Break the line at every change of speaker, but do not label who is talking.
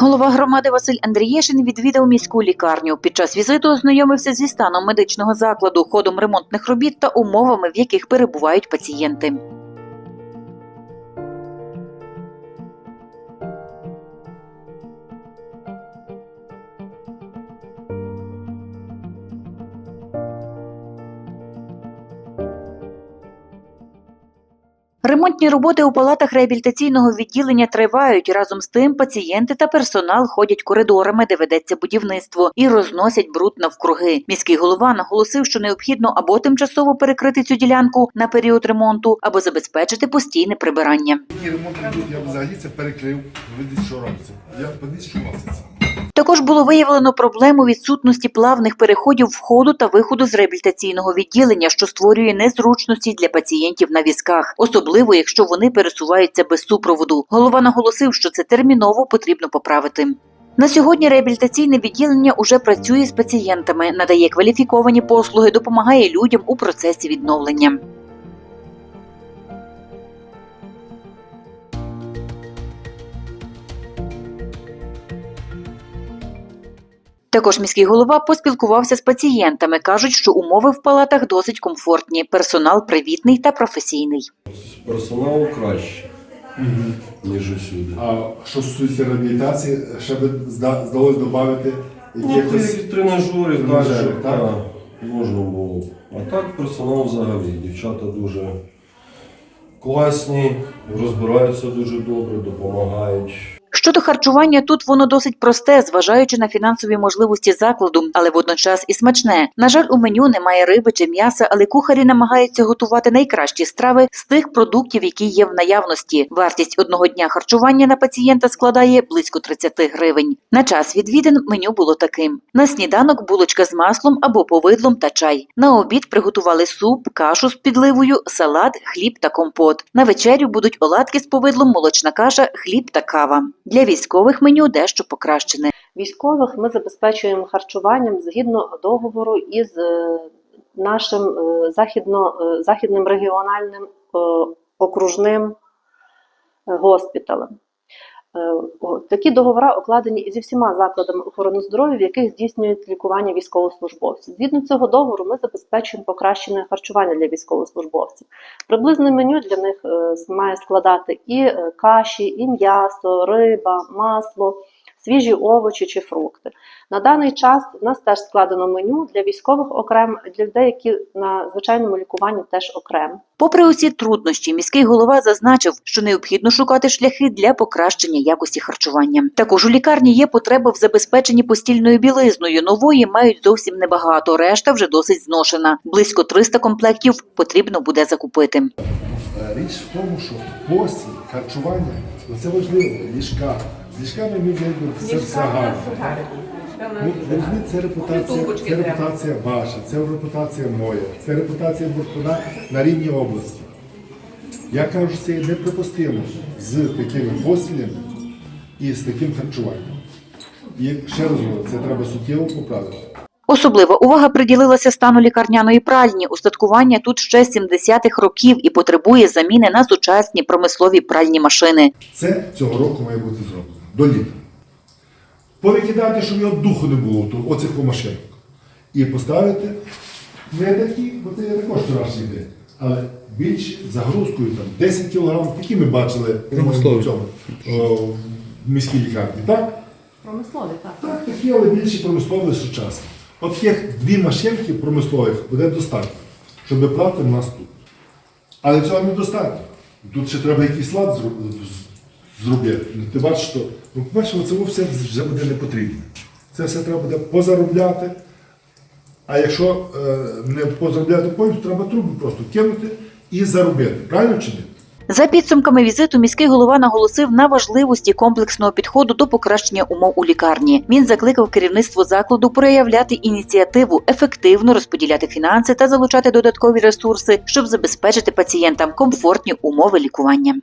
Голова громади Василь Андрієшин відвідав міську лікарню. Під час візиту ознайомився зі станом медичного закладу, ходом ремонтних робіт та умовами, в яких перебувають пацієнти. Ремонтні роботи у палатах реабілітаційного відділення тривають. Разом з тим пацієнти та персонал ходять коридорами, де ведеться будівництво, і розносять бруд навкруги. Міський голова наголосив, що необхідно або тимчасово перекрити цю ділянку на період ремонту, або забезпечити постійне прибирання.
Які ремонти я взагалі це перекрив. Видіть, що робиться. Я подивіться, що робиться.
Також було виявлено проблему відсутності плавних переходів входу та виходу з реабілітаційного відділення, що створює незручності для пацієнтів на візках, особливо якщо вони пересуваються без супроводу. Голова наголосив, що це терміново потрібно поправити. На сьогодні реабілітаційне відділення уже працює з пацієнтами, надає кваліфіковані послуги, допомагає людям у процесі відновлення. Також міський голова поспілкувався з пацієнтами. кажуть, що умови в палатах досить комфортні, персонал привітний та професійний.
Персоналу краще, ніж усюди.
А що стосується реабілітації, ще би зда- здалося додати
Ну,
якихось.
і тренажери, так,
так?
так, можна було. А так персонал взагалі. Дівчата дуже класні, розбираються дуже добре, допомагають.
Щодо харчування, тут воно досить просте, зважаючи на фінансові можливості закладу, але водночас і смачне. На жаль, у меню немає риби чи м'яса, але кухарі намагаються готувати найкращі страви з тих продуктів, які є в наявності. Вартість одного дня харчування на пацієнта складає близько 30 гривень. На час відвідин меню було таким: на сніданок булочка з маслом або повидлом та чай. На обід приготували суп, кашу з підливою, салат, хліб та компот. На вечерю будуть оладки з повидлом, молочна каша, хліб та кава. Для військових меню дещо покращене.
Військових ми забезпечуємо харчуванням згідно договору із е, нашим е, західно, е, західним регіональним окружним госпіталем. Е, Такі договори укладені зі всіма закладами охорони здоров'я, в яких здійснюють лікування військовослужбовців. Згідно цього договору, ми забезпечуємо покращене харчування для військовослужбовців. Приблизне меню для них е, має складати і е, каші, і м'ясо, риба, масло, свіжі овочі чи фрукти. На даний час в нас теж складено меню для військових окремо, для людей, які на звичайному лікуванні теж окремо.
Попри усі труднощі, міський голова зазначив, що необхідно шукати шляхи для покращення якості харчування. Також у лікарні є потреба в забезпеченні постільною білизною. Нової мають зовсім небагато. Решта вже досить зношена. Близько 300 комплектів потрібно буде закупити.
Е, Річ в тому, що постіль, харчування це важливо, ліжка. З ми вже все гарно. Ну, це репутація, це репутація ваша, це репутація моя, це репутація Буркуна на рівні області. Я кажу, що це є неприпустимо з такими постілями і з таким харчуванням. І ще раз говорю, це треба суттєво поправити.
Особлива увага приділилася стану лікарняної пральні. Устаткування тут ще 70-х років і потребує заміни на сучасні промислові пральні машини.
Це цього року має бути зроблено. До літа. Повикидати, щоб його духу не було, то оцих по машинок. І поставити не такі, бо це також вчорашній день, але більш загрузкою там 10 кг, які ми бачили в цьому о, в міській лікарні. Так?
Промислові, так.
Так, такі, але більші промислові сучасні. От таких дві машинки промислових буде достатньо, щоб плати в нас тут. Але цього недостатньо. Тут ще треба якийсь лад зробити. Ти бачиш, що ну, по-перше, це все вже буде не потрібно. Це все треба буде позаробляти. А якщо е, не позаробляти повністю, треба труби просто кинути і заробити. Правильно чи ні?
За підсумками візиту, міський голова наголосив на важливості комплексного підходу до покращення умов у лікарні. Він закликав керівництво закладу проявляти ініціативу, ефективно розподіляти фінанси та залучати додаткові ресурси, щоб забезпечити пацієнтам комфортні умови лікування.